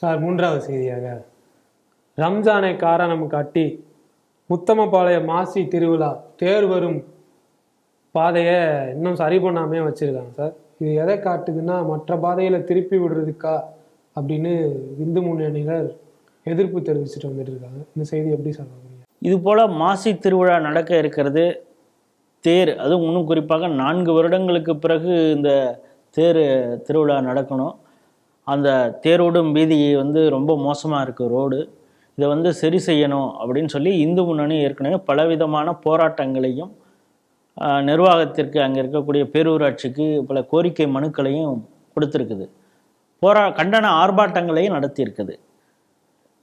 Sir மூன்றாவது செய்தியாக. ரம்ஜானை காரணம் காட்டி முத்தமபாளையம் மாசி திருவிழா தேர் வரும் பாதையை இன்னும் சரி பண்ணாமே வச்சுருக்காங்க சார். இது எதை காட்டுதுன்னா மற்ற பாதையில் திருப்பி விடுறதுக்கா அப்படின்னு இந்து முன்னணியினர் எதிர்ப்பு தெரிவிச்சுட்டு வந்துட்டு இருக்காங்க. இந்த செய்தி எப்படி சொல்லுவாங்க இது போல் மாசி திருவிழா நடக்க இருக்கிறது. தேர் அதுவும் இன்னும் குறிப்பாக நான்கு வருடங்களுக்கு பிறகு இந்த தேர் திருவிழா நடக்கணும். அந்த தேரோடும் வீதி வந்து ரொம்ப மோசமாக இருக்குது ரோடு. இதை வந்து சரி செய்யணும் அப்படின்னு சொல்லி இந்து முன்னணி ஏற்கனவே பலவிதமான போராட்டங்களையும் நிர்வாகத்திற்கு அங்கே இருக்கக்கூடிய பேரூராட்சிக்கு பல கோரிக்கை மனுக்களையும் கொடுத்துருக்குது. போரா கண்டன ஆர்ப்பாட்டங்களையும் நடத்தியிருக்குது.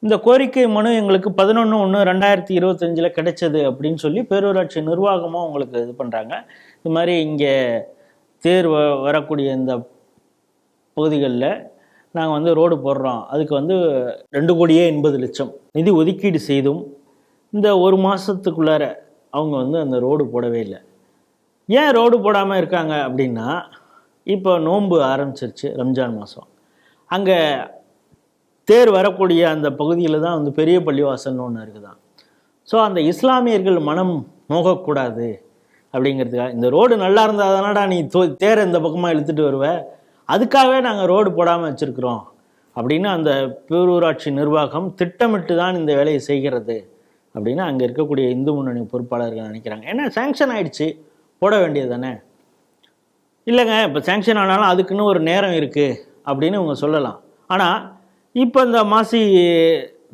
இந்த கோரிக்கை மனு எங்களுக்கு பதினொன்று ஒன்று ரெண்டாயிரத்தி இருபத்தஞ்சில் கிடைச்சது அப்படின்னு சொல்லி பேரூராட்சி நிர்வாகமும் உங்களுக்கு இது பண்ணுறாங்க இது மாதிரி இங்கே தேர் வ வரக்கூடிய இந்த பகுதிகளில் நாங்கள் வந்து ரோடு போடுறோம். அதுக்கு வந்து ரெண்டு கோடியே எண்பது லட்சம் நிதி ஒதுக்கீடு செய்தும் இந்த ஒரு மாதத்துக்குள்ளார அவங்க வந்து அந்த ரோடு போடவே இல்லை. ஏன் ரோடு போடாமல் இருக்காங்க அப்படின்னா இப்போ நோன்பு ஆரம்பிச்சிருச்சு ரம்ஜான் மாதம் அங்கே தேர் வரக்கூடிய அந்த பகுதியில் தான் வந்து பெரிய பள்ளிவாசல்னு ஒன்று இருக்குதான். ஸோ அந்த இஸ்லாமியர்கள் மனம் நோகக்கூடாது அப்படிங்கிறதுக்காக இந்த ரோடு நல்லா இருந்தால் தானடா நீ தேரை இந்த பக்கமாக இழுத்துட்டு வருவ? அதுக்காகவே நாங்கள் ரோடு போடாமல் வச்சுருக்குறோம். அப்படின்னு அந்த பேரூராட்சி நிர்வாகம் திட்டமிட்டு தான் இந்த வேலையை செய்கிறது அப்படின்னு அங்கே இருக்கக்கூடிய இந்து முன்னணி பொறுப்பாளர்கள் நினைக்கிறாங்க. ஏன்னா சேங்ஷன் ஆகிடுச்சு போட வேண்டியது தானே இல்லைங்க இப்போ சேங்ஷன் ஆனாலும் அதுக்குன்னு ஒரு நேரம் இருக்குது அப்படின்னு இவங்க சொல்லலாம். ஆனால் இப்போ இந்த மாசி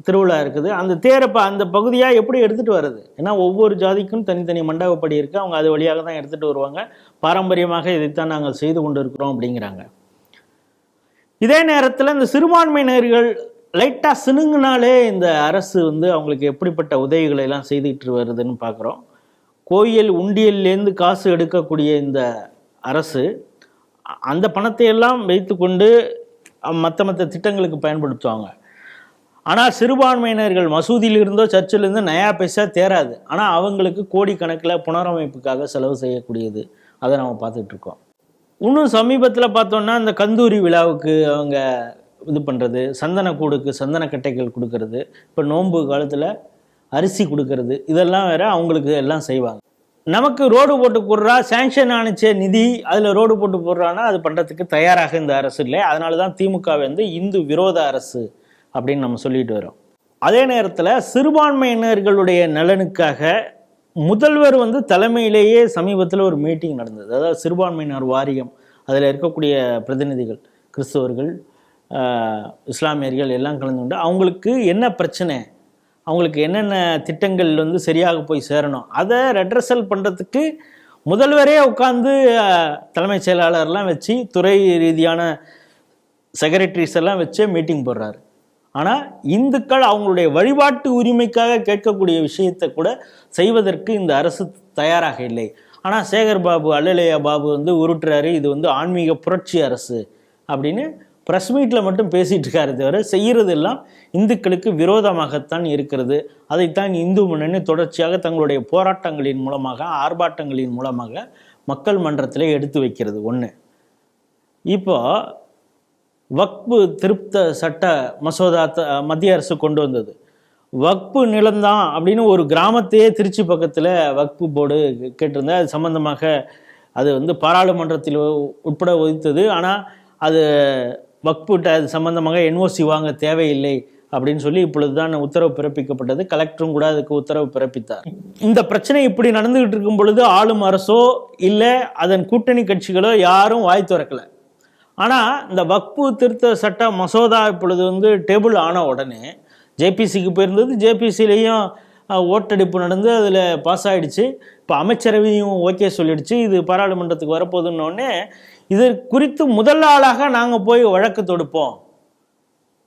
திருவிழா இருக்குது. அந்த தேரை அந்த பகுதியாக எப்படி எடுத்துகிட்டு வர்றது? ஏன்னா ஒவ்வொரு ஜாதிக்கும் தனித்தனி மண்டபப்படி இருக்குது அவங்க அது வழியாக தான் எடுத்துகிட்டு வருவாங்க. பாரம்பரியமாக இதைத்தான் நாங்கள் செய்து கொண்டு இருக்கிறோம் அப்படிங்கிறாங்க. இதே நேரத்தில் இந்த சிறுபான்மையினர்கள் லைட்டாக சினுங்கினாலே இந்த அரசு வந்து அவங்களுக்கு எப்படிப்பட்ட உதவிகளை எல்லாம் செய்துட்டு வருதுன்னு பார்க்குறோம் கோயில் உண்டியல்லேருந்து காசு எடுக்கக்கூடிய இந்த அரசு அந்த பணத்தை எல்லாம் வைத்துக்கொண்டு மற்ற மற்ற திட்டங்களுக்கு பயன்படுத்துவாங்க. ஆனால் சிறுபான்மையினர்கள் மசூதியில் இருந்தோ நயா பைசா தேராது ஆனால் அவங்களுக்கு கோடிக்கணக்கில் புனரமைப்புக்காக செலவு செய்யக்கூடியது. அதை நம்ம பார்த்துட்ருக்கோம் இன்னும் சமீபத்தில் பார்த்தோன்னா இந்த கந்தூரி விழாவுக்கு அவங்க இது பண்ணுறது சந்தனக்கூடுக்கு சந்தனக்கட்டைகள் கொடுக்கறது இப்போ நோன்பு காலத்தில் அரிசி கொடுக்கறது இதெல்லாம் வேற அவங்களுக்கு எல்லாம் செய்வாங்க. நமக்கு ரோடு போட்டு போடுறா சேங்ஷன் ஆனிச்ச நிதி அதில் ரோடு போட்டு போடுறான்னா அது பண்ணுறதுக்கு தயாராக இந்த அரசு இல்லை. அதனால தான் திமுக வந்து இந்து விரோத அரசு அப்படின்னு நம்ம சொல்லிட்டு வரோம். அதே நேரத்தில் சிறுபான்மையினர்களுடைய நலனுக்காக முதல்வர் வந்து தலைமையிலேயே சமீபத்தில் ஒரு மீட்டிங் நடந்தது. அதாவது சிறுபான்மையினர் வாரியம் அதில் இருக்கக்கூடிய பிரதிநிதிகள் கிறிஸ்தவர்கள் இஸ்லாமியர்கள் எல்லாம் கலந்து கொண்டு அவங்களுக்கு என்ன பிரச்சனை? அவங்களுக்கு என்னென்ன திட்டங்கள் வந்து சரியாக போய் சேரணும்? அதை ரெட்ரஸல் பண்ணுறதுக்கு முதல்வரே உட்காந்து தலைமைச் செயலாளர்லாம் வச்சு துறை ரீதியான செக்ரட்டரிஸ் எல்லாம் வச்சு மீட்டிங் போடுறாரு. ஆனால் இந்துக்கள் அவங்களுடைய வழிபாட்டு உரிமைக்காக கேட்கக்கூடிய விஷயத்தை கூட செய்வதற்கு இந்த அரசு தயாராக இல்லை. ஆனால் சேகர் பாபு அல்லலையா பாபு வந்து உருட்டுறாரு இது வந்து ஆன்மீக புரட்சி அரசு அப்படின்னு ப்ரெஸ் மீட்டில் மட்டும் பேசிகிட்டு இருக்காரு தவிர செய்கிறதெல்லாம் இந்துக்களுக்கு விரோதமாகத்தான் இருக்கிறது. அதைத்தான் இந்து முன்னணி தொடர்ச்சியாக தங்களுடைய போராட்டங்களின் மூலமாக ஆர்ப்பாட்டங்களின் மூலமாக மக்கள் மன்றத்தில் எடுத்து வைக்கிறது. ஒன்று இப்போ வக்பு திருப்த சட்ட மசோதா த- மத்திய அரசு கொண்டு வந்தது. வக்பு நிலம்தான் அப்படின்னு ஒரு கிராமத்தையே திருச்சி பக்கத்தில் வக்பு போர்டு கேட்டிருந்தேன். அது சம்மந்தமாக அது வந்து பாராளுமன்றத்தில் உட்பட ஒதித்தது. ஆனால் அது வக்புட்ட அது சம்மந்தமாக என்ஓசி வாங்க தேவையில்லை அப்படின்னு சொல்லி இப்பொழுது தான் உத்தரவு பிறப்பிக்கப்பட்டது. கலெக்டரும் கூட அதுக்கு உத்தரவு பிறப்பித்தார். இந்த பிரச்சனை இப்படி நடந்துகிட்டு இருக்கும் பொழுது ஆளும் அரசோ இல்லை அதன் கூட்டணி கட்சிகளோ யாரும் வாய் திறக்கல. ஆனால் இந்த வக்பு திருத்த சட்ட மசோதா இப்பொழுது வந்து டேபிள் ஆன உடனே ஜேபிசிக்கு போயிருந்தது. ஜேபிசிலையும் ஓட்டெடுப்பு நடந்து அதில் பாஸ் ஆகிடுச்சு இப்போ அமைச்சரவையும் ஓகே சொல்லிடுச்சு. இது பாராளுமன்றத்துக்கு வரப்போகுதுன்னொடனே இது குறித்து முதல் ஆளாக நாங்கள் போய் வழக்கு தொடுப்போம்.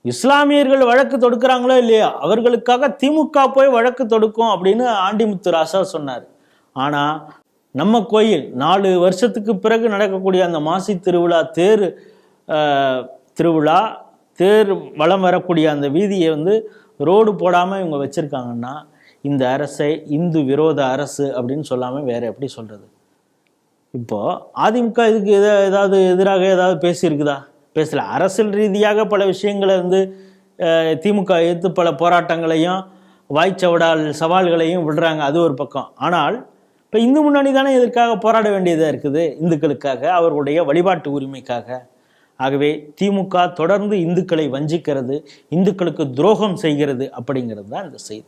இஸ்லாமியர்கள் வழக்கு தொடுக்கிறாங்களோ இல்லையா அவர்களுக்காக திமுக போய் வழக்கு தொடுக்கும் அப்படின்னு ஆண்டிமுத்து ராசா சொன்னார். ஆனால் நம்ம கோயில் நாலு வருஷத்துக்கு பிறகு நடக்கக்கூடிய அந்த மாசி திருவிழா தேர் திருவிழா தேர் வலம் வரக்கூடிய அந்த வீதியை வந்து ரோடு போடாமல் இவங்க வச்சுருக்காங்கன்னா இந்த அரசை இந்து விரோத அரசு அப்படின்னு சொல்லாமல் வேற எப்படி சொல்கிறது இப்போது அதிமுக இதுக்கு எதா ஏதாவது எதிராக ஏதாவது பேசியிருக்குதா? பேசல. அரசியல் ரீதியாக பல விஷயங்களை வந்து திமுக எதிர்த்து பல போராட்டங்களையும் வாய்ச்சவடால் சவால்களையும் விடுறாங்க. அது ஒரு பக்கம். ஆனால் இப்போ இந்து முன்னணி தானே இதற்காக போராட வேண்டியதாக இருக்குது? இந்துக்களுக்காக அவர்களுடைய வழிபாட்டு உரிமைக்காக. ஆகவே திமுக தொடர்ந்து இந்துக்களை வஞ்சிக்கிறது இந்துக்களுக்கு துரோகம் செய்கிறது அப்படிங்கிறது தான் இந்த செய்தி.